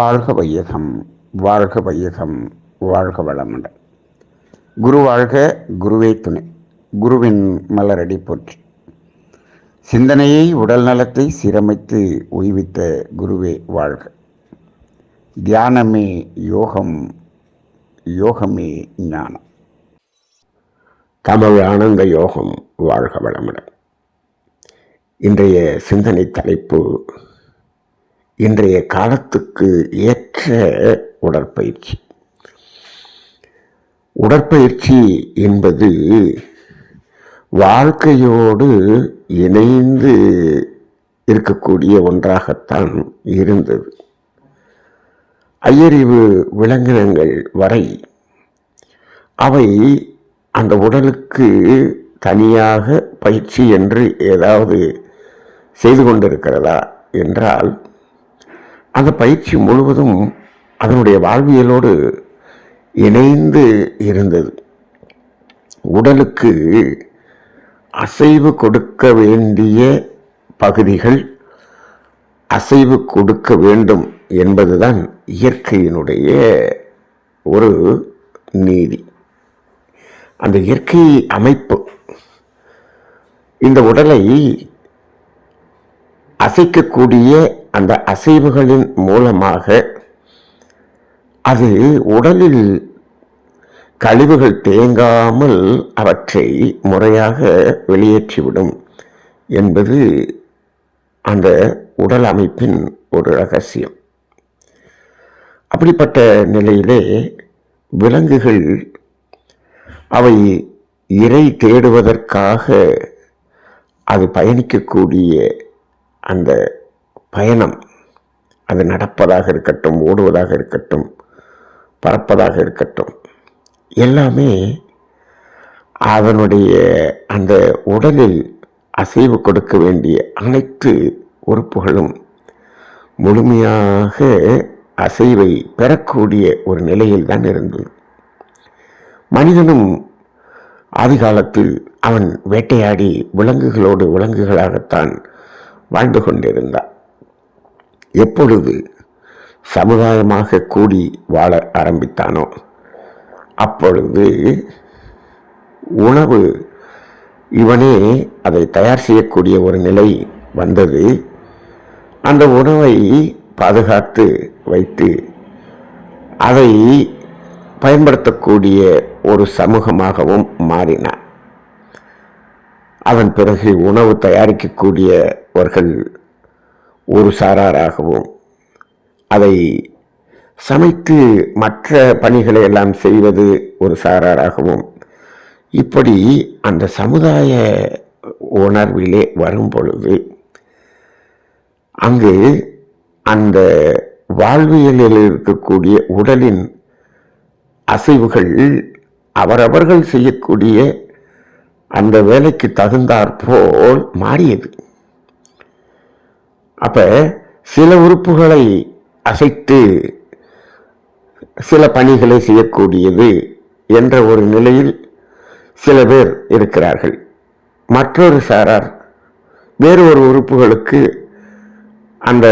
வாழ்க வையகம் வாழ்க வையகம் வாழ்க வளமுடன். குரு வாழ்க குருவே துணை. குருவின் மலரடி போற்றி. சிந்தனையை உடல் நலத்தை சீரமைத்து உய்வித்த குருவே வாழ்க. தியானமே யோகம் யோகமே ஞானம். தமிழ் ஆனந்த யோகம் வாழ்க வளமுடன். இன்றைய சிந்தனை தலைப்பு இன்றைய காலத்துக்கு ஏற்ற உடற்பயிற்சி. உடற்பயிற்சி என்பது வாழ்க்கையோடு இணைந்து இருக்கக்கூடிய ஒன்றாகத்தான் இருந்தது. ஐயறிவு விலங்கினங்கள் வரை அவை அந்த உடலுக்கு தனியாக பயிற்சி என்று ஏதாவது செய்து கொண்டிருக்கிறதா என்றால் அந்த பயிற்சி முழுவதும் அதனுடைய வாழ்வியலோடு இணைந்து இருந்தது. உடலுக்கு அசைவு கொடுக்க வேண்டிய பகுதிகள் அசைவு கொடுக்க வேண்டும் என்பதுதான் இயற்கையினுடைய ஒரு நீதி. அந்த இயற்கை அமைப்பு இந்த உடலை அசைக்கக்கூடிய அந்த அசைவுகளின் மூலமாக அது உடலில் கழிவுகள் தேங்காமல் அவற்றை முறையாக வெளியேற்றிவிடும் என்பது அந்த உடல் அமைப்பின் ஒரு ரகசியம். அப்படிப்பட்ட நிலையிலே விலங்குகள் அவை இறை தேடுவதற்காக அது பயணிக்கக்கூடிய அந்த பயணம். அது நடப்பதாக இருக்கட்டும் ஓடுவதாக இருக்கட்டும் பறப்பதாக இருக்கட்டும் எல்லாமே அதனுடைய அந்த உடலில் அசைவு கொடுக்க வேண்டிய அனைத்து உறுப்புகளும் முழுமையாக அசைவை பெறக்கூடிய ஒரு நிலையில் தான் இருந்தது மனிதனும் ஆதிகாலத்தில் அவன் வேட்டையாடி விலங்குகளோடு விலங்குகளாகத்தான் வாழ்ந்து கொண்டிருந்தான். எப்பொழுது சமுதாயமாக கூடி வாழ ஆரம்பித்தானோ அப்பொழுது உணவு இவனே அதை தயார் செய்யக்கூடிய ஒரு நிலை வந்தது. அந்த உணவை பாதுகாத்து வைத்து அதை பயன்படுத்தக்கூடிய ஒரு சமூகமாகவும் மாறினான். அதன் பிறகு உணவு தயாரிக்கக்கூடியவர்கள் ஒரு சாராராகவும் அதை சமைத்து மற்ற பணிகளை எல்லாம் செய்வது ஒரு சாராராகவும். இப்படி அந்த சமுதாய உணர்விலே வரும் பொழுது அங்கு அந்த வாழ்வியலில் இருக்கக்கூடிய உடலின் அசைவுகள் அவரவர்கள் செய்யக்கூடிய அந்த வேலைக்கு தகுந்தாற்போல் மாறியது. அப்ப சில உறுப்புகளை அசைத்து சில பணிகளை செய்யக்கூடியது என்ற ஒரு நிலையில் சில பேர் இருக்கிறார்கள். மற்றொரு சாரார் வேறு ஒரு உறுப்புகளுக்கு அந்த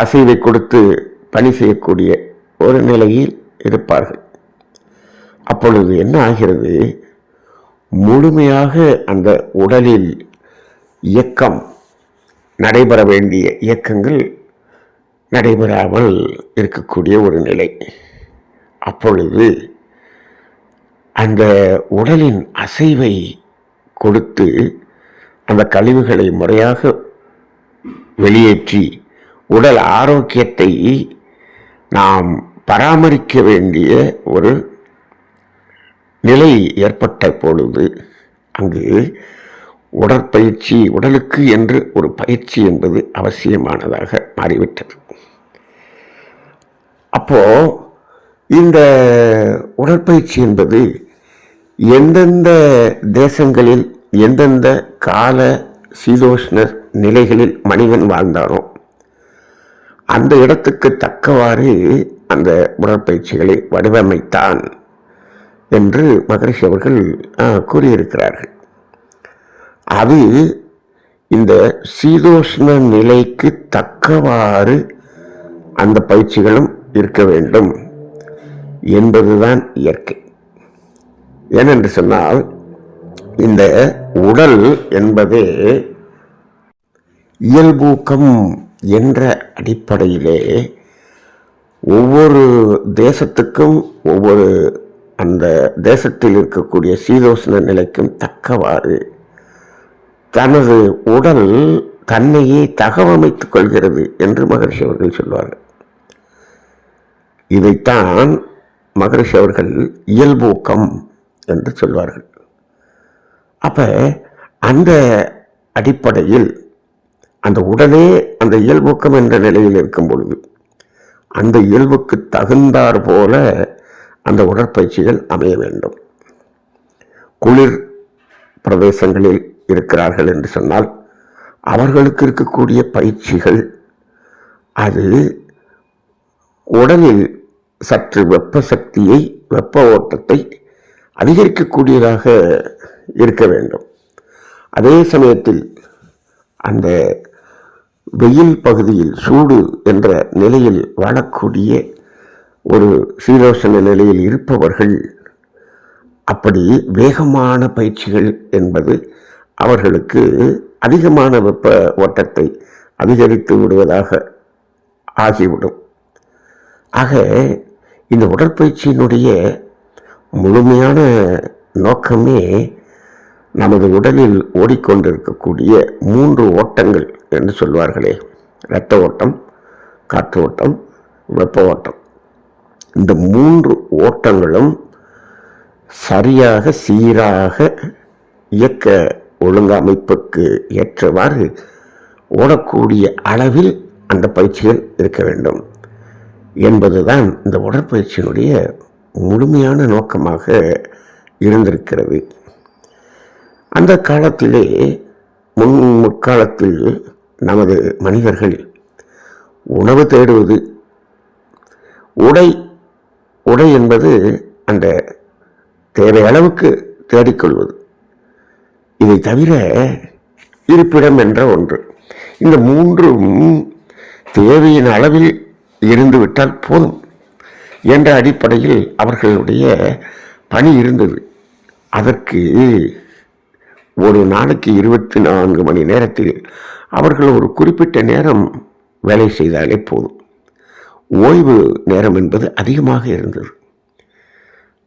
அசைவை கொடுத்து பணி செய்யக்கூடிய ஒரு நிலையில் இருப்பார்கள். அப்பொழுது என்ன ஆகிறது? முழுமையாக அந்த உடலில் இயக்கம் நடைபெற வேண்டிய இயக்கங்கள் நடைபெறாமல் இருக்கக்கூடிய ஒரு நிலை. அப்பொழுது அந்த உடலின் அசைவை கொடுத்து அந்த கழிவுகளை முறையாக வெளியேற்றி உடல் ஆரோக்கியத்தை நாம் பராமரிக்க வேண்டிய ஒரு நிலை ஏற்பட்ட பொழுது அங்கு உடற்பயிற்சி உடலுக்கு என்று ஒரு பயிற்சி என்பது அவசியமானதாக மாறிவிட்டது. அப்போ இந்த உடற்பயிற்சி என்பது எந்தெந்த தேசங்களில் எந்தெந்த கால சீதோஷ்ண நிலைகளில் மனிதன் வாழ்ந்தாரோ அந்த இடத்துக்கு தக்கவாறு அந்த உடற்பயிற்சிகளை வடிவமைத்தான் என்று மகரிஷி அவர்கள் கூறியிருக்கிறார்கள். அது இந்த சீதோஷ்ண நிலைக்கு தக்கவாறு அந்த பயிற்சிகளும் இருக்க வேண்டும் என்பதுதான் இயற்கை. ஏனென்று சொன்னால் இந்த உடல் என்பதே இயல்பூக்கம் என்ற அடிப்படையிலே ஒவ்வொரு தேசத்துக்கும் ஒவ்வொரு அந்த தேசத்தில் இருக்கக்கூடிய சீதோஷ்ண நிலைக்கும் தக்கவாறு தனது உடல் தன்னையே தகவமைத்துக் கொள்கிறது என்று மகரிஷி அவர்கள் சொல்வார்கள். இதைத்தான் மகரிஷி அவர்கள் இயல்பூக்கம் என்று சொல்வார்கள். அப்ப அந்த அடிப்படையில் அந்த உடனே அந்த இயல்பூக்கம் என்ற நிலையில் இருக்கும் பொழுது அந்த இயல்புக்கு தகுந்தாற் போல அந்த உடற்பயிற்சிகள் அமைய வேண்டும். குளிர் பிரதேசங்களில் இருக்கிறார்கள் என்று சொன்னால் அவர்களுக்கு இருக்கக்கூடிய பயிற்சிகள் அது உடலில் சற்று வெப்ப சக்தியை வெப்ப ஓட்டத்தை அதிகரிக்கக்கூடியதாக இருக்க வேண்டும். அதே சமயத்தில் அந்த வெயில் பகுதியில் சூடு என்ற நிலையில் வாழக்கூடிய ஒரு சீதோஷண நிலையில் இருப்பவர்கள் அப்படி வேகமான பயிற்சிகள் என்பது அவர்களுக்கு அதிகமான வெப்ப ஓட்டத்தை அதிகரித்து விடுவதாக ஆகிவிடும். ஆக இந்த உடற்பயிற்சியினுடைய முழுமையான நோக்கமே நமது உடலில் ஓடிக்கொண்டிருக்கக்கூடிய மூன்று ஓட்டங்கள் என்று சொல்வார்களே. இரத்த ஓட்டம் காற்று ஓட்டம் வெப்ப ஓட்டம். இந்த மூன்று ஓட்டங்களும் சரியாக சீராக இயக்க ஒழுங்கமைப்புக்கு ஏற்றவாறு ஓடக்கூடிய அளவில் அந்த பயிற்சிகள் இருக்க வேண்டும். என்பதுதான் இந்த உடற்பயிற்சியினுடைய முழுமையான நோக்கமாக இருந்திருக்கிறது. அந்த காலத்திலே முன் முற்காலத்தில் நமது மனிதர்கள் உணவு தேடுவது உடை உடை என்பது அந்த தேவை அளவுக்கு தேடிக்கொள்வது இதை தவிர இருப்பிடம் என்ற ஒன்று. இந்த மூன்றும் தேவையின் அளவில் இருந்துவிட்டால் போதும் என்ற அடிப்படையில் அவர்களுடைய பணி இருந்தது. அதற்கு ஒரு நாளைக்கு இருபத்தி நான்கு மணி நேரத்தில் அவர்கள் ஒரு குறிப்பிட்ட நேரம் வேலை செய்தாலே போதும். ஓய்வு நேரம் என்பது அதிகமாக இருந்தது.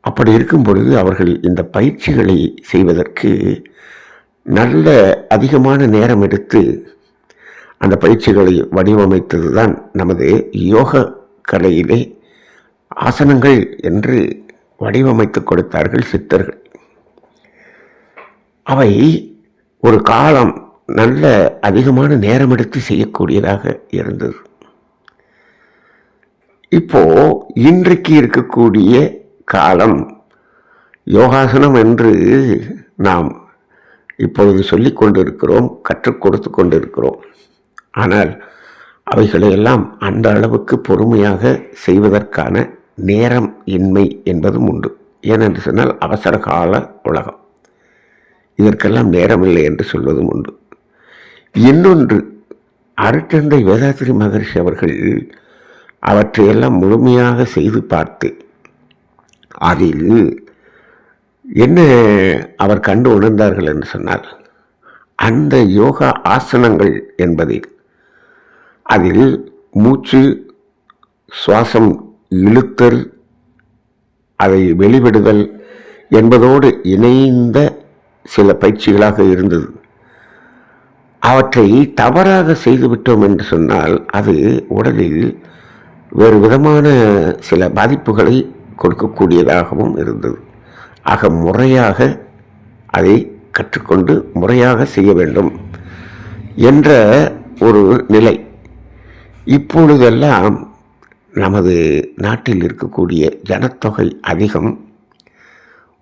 அப்படி இருக்கும் பொழுது அவர்கள் இந்த பயிற்சிகளை செய்வதற்கு நல்ல அதிகமான நேரம் எடுத்து அந்த பயிற்சிகளை வடிவமைத்தது தான் நமது யோக கலையிலே ஆசனங்கள் என்று வடிவமைத்து கொடுத்தார்கள் சித்தர்கள். அவை ஒரு காலம் நல்ல அதிகமான நேரம் எடுத்து செய்யக்கூடியதாக இருந்தது. இப்போ இன்றைக்கு இருக்கக்கூடிய காலம் யோகாசனம் என்று நாம் இப்பொழுது சொல்லிக் கொண்டிருக்கிறோம் கற்றுக் கொடுத்து கொண்டிருக்கிறோம். ஆனால் அவைகளையெல்லாம் அந்த அளவுக்கு பொறுமையாக செய்வதற்கான நேரம் இன்மை என்பதும் உண்டு. ஏனென்று சொன்னால் அவசர கால உலகம். இதற்கெல்லாம் நேரமில்லை என்று சொல்வதும் உண்டு. இன்னொன்று அருட்டந்தை வேதாத்திரி மகரிஷி அவர்கள் அவற்றையெல்லாம் முழுமையாக செய்து பார்த்து அதில் என்ன அவர் கண்டு உணர்ந்தார்கள் என்று சொன்னால் அந்த யோகா ஆசனங்கள் என்பதில் அதில் மூச்சு சுவாசம் இழுத்தல் அதை வெளிவிடுதல் என்பதோடு இணைந்த சில பயிற்சிகளாக இருந்தது. அவற்றை தவறாக செய்துவிட்டோம் என்று சொன்னால் அது உடலில் வேறு விதமான சில பாதிப்புகளை கொடுக்கக்கூடியதாகவும் இருந்தது. ஆக முறையாக அதை கற்றுக்கொண்டு முறையாக செய்ய வேண்டும் என்ற ஒரு நிலை. இப்பொழுதெல்லாம் நமது நாட்டில் இருக்கக்கூடிய ஜனத்தொகை அதிகம்.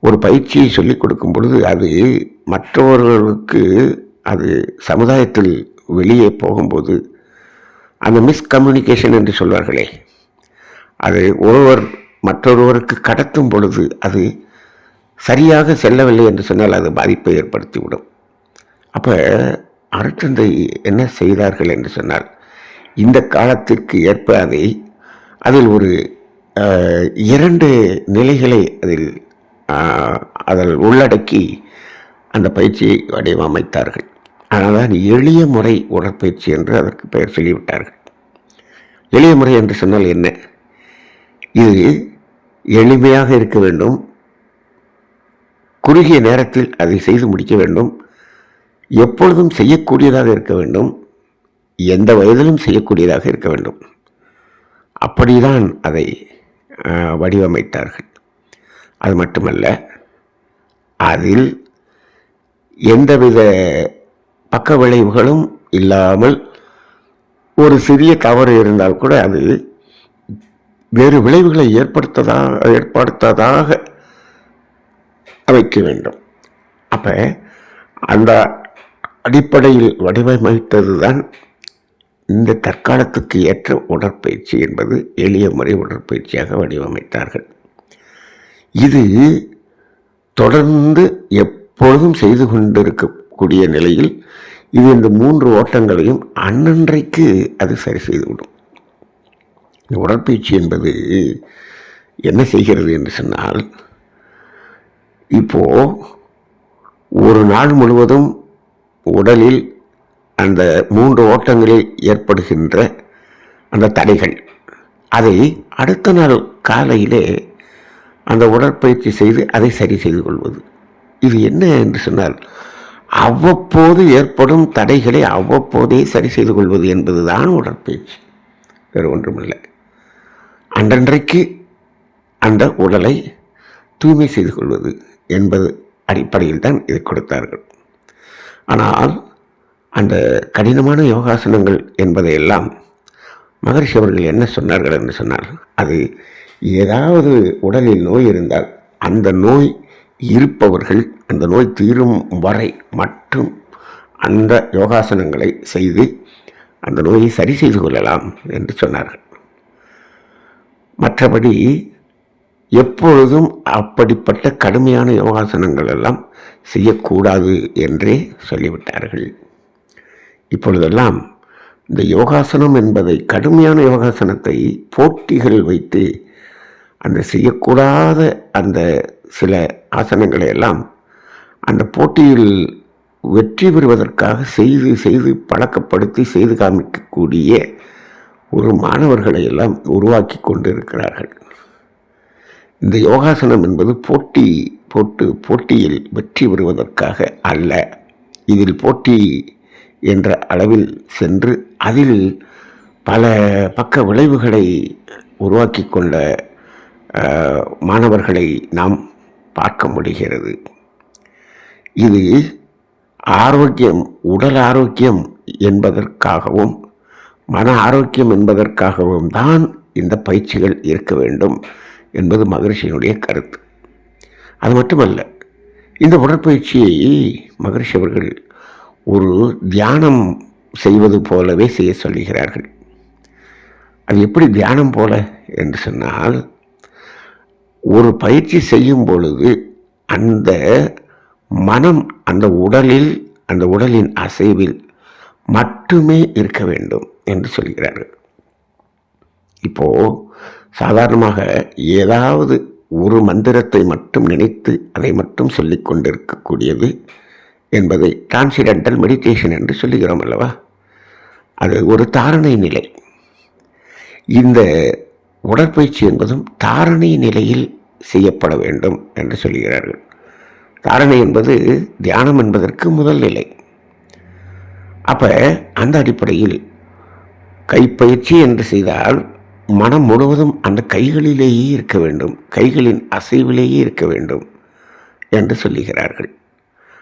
ஒரு பயிற்சியை சொல்லிக் கொடுக்கும் பொழுது அது மற்றவர்களுக்கு அது சமுதாயத்தில் வெளியே போகும்போது அந்த மிஸ்கம்யூனிகேஷன் என்று சொல்வார்களே அது ஒருவர் மற்றொருவருக்கு கடத்தும் பொழுது அது சரியாக செல்லவில்லை என்று சொன்னால் அது பாதிப்பை ஏற்படுத்திவிடும். அப்போ அருட்தந்தை என்ன செய்தார்கள் என்று சொன்னால் இந்த காலத்திற்கு ஏற்ப அதை அதில் ஒரு இரண்டு நிலைகளை அதில் அதில் உள்ளடக்கி அந்த பயிற்சியை வடிவமைத்தார்கள். அதனால் எளிய முறை உடற்பயிற்சி என்று அதற்கு பெயர் சொல்லிவிட்டார்கள். எளிய முறை என்று சொன்னால் என்ன? இது எளிமையாக இருக்க வேண்டும் குறுகிய நேரத்தில் அதை செய்து முடிக்க வேண்டும். எப்பொழுதும் செய்யக்கூடியதாக இருக்க வேண்டும். எந்த வயதிலும் செய்யக்கூடியதாக இருக்க வேண்டும். அப்படிதான் அதை வடிவமைத்தார்கள். அது மட்டுமல்ல அதில் எந்தவித பக்க விளைவுகளும் இல்லாமல் ஒரு சிறிய தவறு இருந்தால் கூட அது வேறு விளைவுகளை ஏற்படுத்ததாக ஏற்படுத்ததாக அமைக்க வேண்டும். அப்போ அந்த அடிப்படையில் வடிவமைத்தது தான் இந்த தற்காலத்துக்கு ஏற்ற உடற்பயிற்சி என்பது எளிய முறை உடற்பயிற்சியாக வடிவமைத்தார்கள். இது தொடர்ந்து எப்பொழுதும் செய்து கொண்டிருக்கக்கூடிய நிலையில் இது இந்த மூன்று ஓட்டங்களையும் அன்னன்றைக்கு அது சரி செய்துவிடும். இந்த உடற்பயிற்சி என்பது என்ன செய்கிறது என்று சொன்னால் இப்போது ஒரு நாள் முழுவதும் உடலில் அந்த மூன்று ஓட்டங்களில் ஏற்படுகின்ற அந்த தடைகள் அதை அடுத்த நாள் காலையிலே அந்த உடற்பயிற்சி செய்து அதை சரி செய்து கொள்வது. இது என்ன என்று சொன்னால் அவ்வப்போது ஏற்படும் தடைகளை அவ்வப்போதே சரி செய்து கொள்வது என்பதுதான் உடற்பயிற்சி வேறு ஒன்றுமில்லை. அன்றன்றைக்கு அந்த உடலை தூய்மை செய்து கொள்வது. என்பது அடிப்படையில் தான் இதை கொடுத்தார்கள். ஆனால் அந்த கடினமான யோகாசனங்கள் என்பதையெல்லாம் மகரிஷி அவர்கள் என்ன சொன்னார்கள் என்று சொன்னால் அது ஏதாவது உடலில் நோய் இருந்தால் அந்த நோய் இருப்பவர்கள் அந்த நோய் தீரும் வரை மட்டும் அந்த யோகாசனங்களை செய்து அந்த நோயை சரி செய்து கொள்ளலாம் என்று சொன்னார்கள். மற்றபடி எப்பொழுதும் அப்படிப்பட்ட கடுமையான யோகாசனங்கள் எல்லாம் செய்யக்கூடாது என்றே சொல்லிவிட்டார்கள். இப்பொழுதெல்லாம் இந்த யோகாசனம் என்பதை கடுமையான யோகாசனத்தை போட்டிகள் வைத்து அந்த செய்யக்கூடாத அந்த சில ஆசனங்களை எல்லாம் அந்த போட்டியில் வெற்றி பெறுவதற்காக செய்து செய்து பழக்கப்படுத்தி செய்து காமிக்கக்கூடிய ஒரு மாணவர்களை எல்லாம் உருவாக்கி கொண்டு இருக்கிறார்கள் இந்த யோகாசனம் என்பது போட்டி போட்டு போட்டியில் வெற்றி பெறுவதற்காக அல்ல. இதில் போட்டி என்ற அளவில் சென்று அதில் பல பக்க விளைவுகளை உருவாக்கி கொண்ட மாணவர்களை நாம் பார்க்க முடிகிறது. இது ஆரோக்கியம் உடல் ஆரோக்கியம் என்பதற்காகவும் மன ஆரோக்கியம் என்பதற்காகவும் தான் இந்த பயிற்சிகள் இருக்க வேண்டும். என்பது மகரிஷியினுடைய கருத்து. அது மட்டுமல்ல இந்த உடற்பயிற்சியை மகரிஷி அவர்கள் ஒரு தியானம் செய்வது போலவே செய்ய சொல்லுகிறார்கள். அது எப்படி தியானம் போல என்று சொன்னால் ஒரு பயிற்சி செய்யும் பொழுது அந்த மனம் அந்த உடலில் அந்த உடலின் அசைவில் மட்டுமே இருக்க வேண்டும் என்று சொல்கிறார்கள். இப்போது சாதாரணமாக ஏதாவது ஒரு மந்திரத்தை மட்டும் நினைத்து அதை மட்டும் சொல்லி கொண்டிருக்கக்கூடியது என்பதை டிரான்சிடென்டல் மெடிடேஷன் என்று சொல்லுகிறோம் அல்லவா? அது ஒரு தாரணை நிலை. இந்த உடற்பயிற்சி என்பதும் தாரணை நிலையில் செய்யப்பட வேண்டும் என்று சொல்கிறார்கள். தாரணை என்பது தியானம் என்பதற்கு முதல் நிலை. அப்போ அந்த அடிப்படையில் கைப்பயிற்சி என்று செய்தால் மனம் முழுவதும் அந்த கைகளிலேயே இருக்க வேண்டும். கைகளின் அசைவிலேயே இருக்க வேண்டும் என்று சொல்லுகிறார்கள்.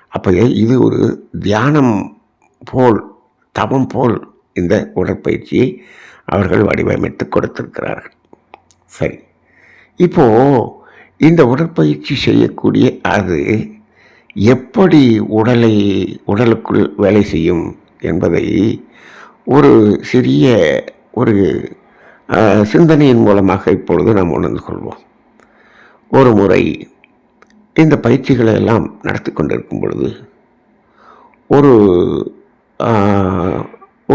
அப்போ இது ஒரு தியானம் போல் தவம் போல் இந்த உடற்பயிற்சியை அவர்கள் வடிவமைத்து கொடுத்திருக்கிறார்கள். சரி. இப்போ இந்த உடற்பயிற்சி செய்யக்கூடிய அது எப்படி உடலை உடலுக்குள் வேலை செய்யும் என்பதை ஒரு சிறிய ஒரு சிந்தனையின் மூலமாக இப்பொழுது நாம் உணர்ந்து கொள்வோம். ஒரு முறை இந்த பயிற்சிகளை எல்லாம் நடத்தி கொண்டிருக்கும் பொழுது ஒரு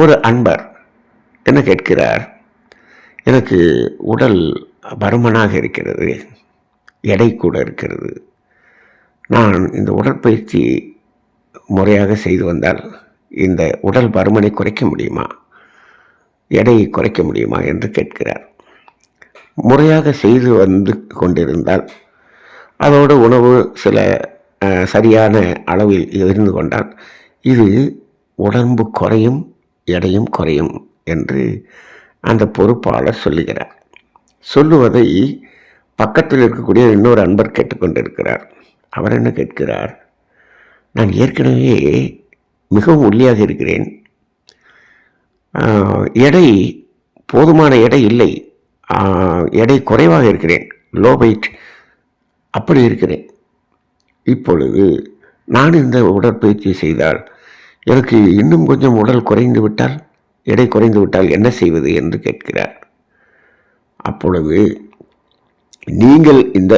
ஒரு அன்பர் என்ன கேட்கிறார்? எனக்கு உடல் பருமனாக இருக்கிறது எடை கூட இருக்கிறது. நான் இந்த உடற்பயிற்சி முறையாக செய்து வந்தால் இந்த உடல் பருமனை குறைக்க முடியுமா? எடையை குறைக்க முடியுமா என்று கேட்கிறார். முறையாக செய்து வந்து கொண்டிருந்தால் அதோடு உணவு சில சரியான அளவில் இருந்து கொண்டால் இது உடம்பு குறையும் எடையும் குறையும் என்று அந்த பொறுப்பாளர் சொல்லுகிறார். சொல்லுவதை பக்கத்தில் இருக்கக்கூடிய இன்னொரு அன்பர் கேட்டுக்கொண்டிருக்கிறார் அவர் என்ன கேட்கிறார்? நான் ஏற்கனவே மிகவும் ஒல்லியாக இருக்கிறேன். எடை போதுமான எடை இல்லை. எடை குறைவாக இருக்கிறேன். லோ வெயிட் அப்படி இருக்கிறேன். இப்பொழுது நான் இந்த உடற்பயிற்சி செய்தால் எனக்கு இன்னும் கொஞ்சம் உடல் குறைந்து விட்டால் எடை குறைந்து விட்டால் என்ன செய்வது என்று கேட்கிறார். அப்பொழுது நீங்கள் இந்த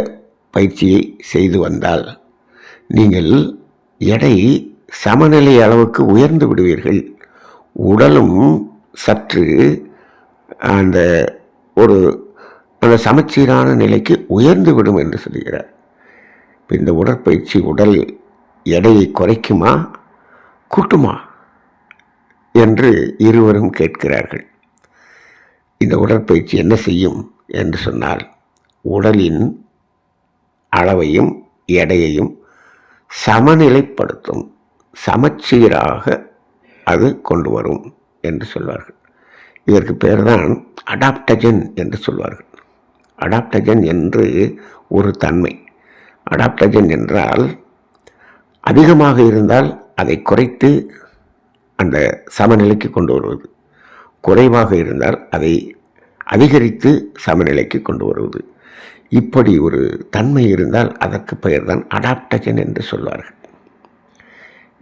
பயிற்சியை செய்து வந்தால் நீங்கள் எடை சமநிலை அளவுக்கு உயர்ந்து விடுவீர்கள். உடலும் சற்று அந்த ஒரு அந்த சமச்சீரான நிலைக்கு உயர்ந்து விடும் என்று சொல்கிறார் இந்த உடற்பயிற்சி உடல் எடையை குறைக்குமா? கூட்டுமா? என்று இருவரும் கேட்கிறார்கள். இந்த உடற்பயிற்சி என்ன செய்யும் என்று சொன்னால் உடலின் அளவையும் எடையையும் சமநிலைப்படுத்தும் சமச்சீராக அது கொண்டு வரும் என்று சொல்வார்கள். இதற்கு பேர் தான் அடாப்டஜன் என்று சொல்வார்கள். அடாப்டஜன் என்று ஒரு தன்மை. அடாப்டஜன் என்றால் அதிகமாக இருந்தால் அதை குறைத்து அந்த சமநிலைக்கு கொண்டு வருவது. குறைவாக இருந்தால் அதை அதிகரித்து சமநிலைக்கு கொண்டு வருவது. இப்படி ஒரு தன்மை இருந்தால் அதற்கு பெயர்தான் அடாப்டஜன் என்று சொல்வார்கள்.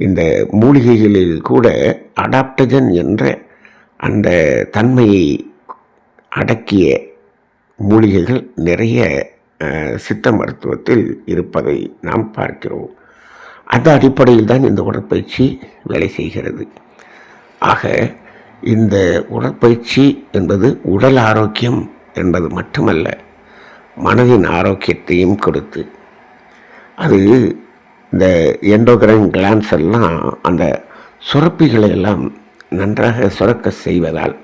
இந்த மூலிகைகளில் கூட அடாப்டஜன் என்ற அந்த தன்மையை அடக்கிய மூலிகைகள் நிறைய சித்த மருத்துவத்தில் இருப்பதை நாம் பார்க்கிறோம். அந்த அடிப்படையில் தான் இந்த உடற்பயிற்சி வேலை செய்கிறது. ஆக இந்த உடற்பயிற்சி என்பது உடல் ஆரோக்கியம் என்பது மட்டுமல்ல மனதின் ஆரோக்கியத்தையும் கொடுத்து அது இந்த எண்டோகிரைன் கிளான்ஸ் எல்லாம் அந்த சுரப்பிகளை எல்லாம் நன்றாக சுரக்க செய்வதால்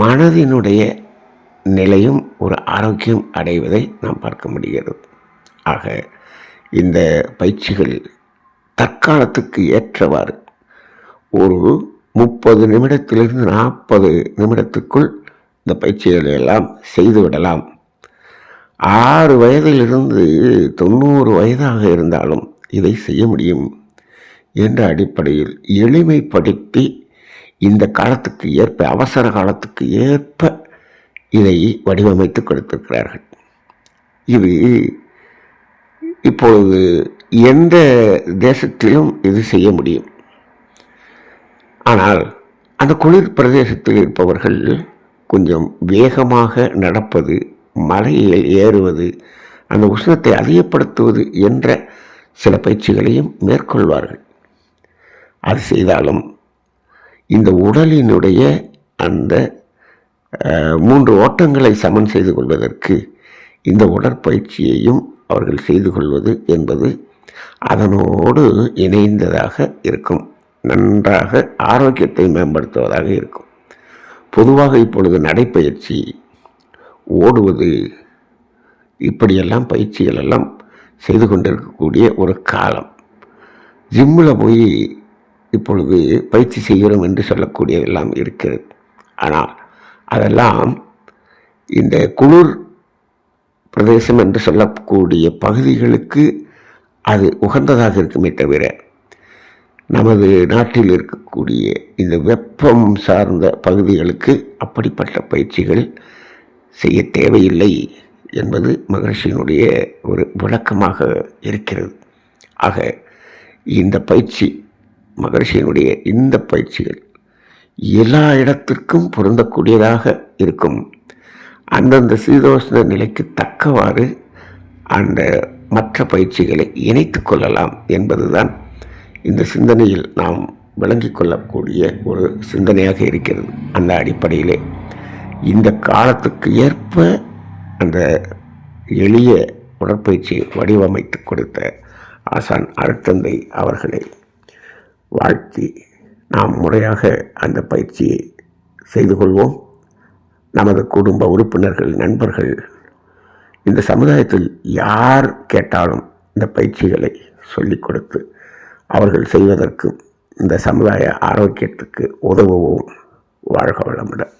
மனதினுடைய நிலையும் ஒரு ஆரோக்கியம் அடைவதை நாம் பார்க்க முடிகிறது. ஆக இந்த பயிற்சிகள் தற்காலத்துக்கு ஏற்றவாறு ஒரு முப்பது நிமிடத்திலிருந்து நாற்பது நிமிடத்துக்குள் இந்த பயிற்சிகளை எல்லாம் செய்துவிடலாம் ஆறு வயதிலிருந்து தொண்ணூறு வயதாக இருந்தாலும் இதை செய்ய முடியும் என்ற அடிப்படையில் எளிமைப்படுத்தி இந்த காலத்துக்கு ஏற்ப அவசர காலத்துக்கு ஏற்ப இதை வடிவமைத்து கொடுத்திருக்கிறார்கள். இது இப்பொழுது எந்த தேசத்திலும் இது செய்ய முடியும். ஆனால் அந்த குளிர் பிரதேசத்தில் இருப்பவர்கள் கொஞ்சம் வேகமாக நடப்பது மலையில் ஏறுவது அந்த உஷ்ணத்தை அதிகப்படுத்துவது என்ற சில பயிற்சிகளையும் மேற்கொள்வார்கள். அது செய்தாலும் இந்த உடலினுடைய அந்த மூன்று ஓட்டங்களை சமன் செய்து கொள்வதற்கு இந்த உடற்பயிற்சியையும் அவர்கள் செய்து கொள்வது என்பது அதனோடு இணைந்ததாக இருக்கும். நன்றாக ஆரோக்கியத்தை மேம்படுத்துவதாக இருக்கும். பொதுவாக இப்பொழுது நடைப்பயிற்சி ஓடுவது இப்படியெல்லாம் பயிற்சிகள் எல்லாம் செய்து கொண்டிருக்கக்கூடிய ஒரு காலம். ஜிம்மில் போய் இப்பொழுது பயிற்சி செய்கிறோம் என்று சொல்லக்கூடியதெல்லாம் இருக்கிறது. ஆனால் அதெல்லாம் இந்த குளிர் பிரதேசம் என்று சொல்லக்கூடிய பகுதிகளுக்கு அது உகந்ததாக இருக்குமே தவிர நமது நாட்டில் இருக்கக்கூடிய இந்த வெப்பம் சார்ந்த பகுதிகளுக்கு அப்படிப்பட்ட பயிற்சிகள் செய்ய தேவையில்லை. என்பது மகர்ஷியினுடைய ஒரு விளக்கமாக இருக்கிறது. ஆக இந்த பயிற்சி மகரிஷியினுடைய இந்த பயிற்சிகள் எல்லா இடத்திற்கும் பொருந்தக்கூடியதாக இருக்கும். அந்தந்த சீதோஷ்ண நிலைக்கு தக்கவாறு அந்த மற்ற பயிற்சிகளை இணைத்து கொள்ளலாம் என்பதுதான் இந்த சிந்தனையில் நாம் விளங்கி கொள்ளக்கூடிய ஒரு சிந்தனையாக இருக்கிறது. அந்த அடிப்படையிலே இந்த காலத்துக்கு ஏற்ப அந்த எளிய உடற்பயிற்சியை வடிவமைத்து கொடுத்த ஆசான் அருட்தந்தை அவர்களை வாழ்த்தி நாம் முறையாக அந்த பயிற்சியை செய்து கொள்வோம். நமது குடும்ப உறுப்பினர்கள் நண்பர்கள் இந்த சமுதாயத்தில் யார் கேட்டாலும் இந்த பயிற்சிகளை சொல்லிக் கொடுத்து அவர்கள் செய்வதற்கும் இந்த சமுதாய ஆரோக்கியத்துக்கு உதவுவோம். வாழ்க வளமுடன்.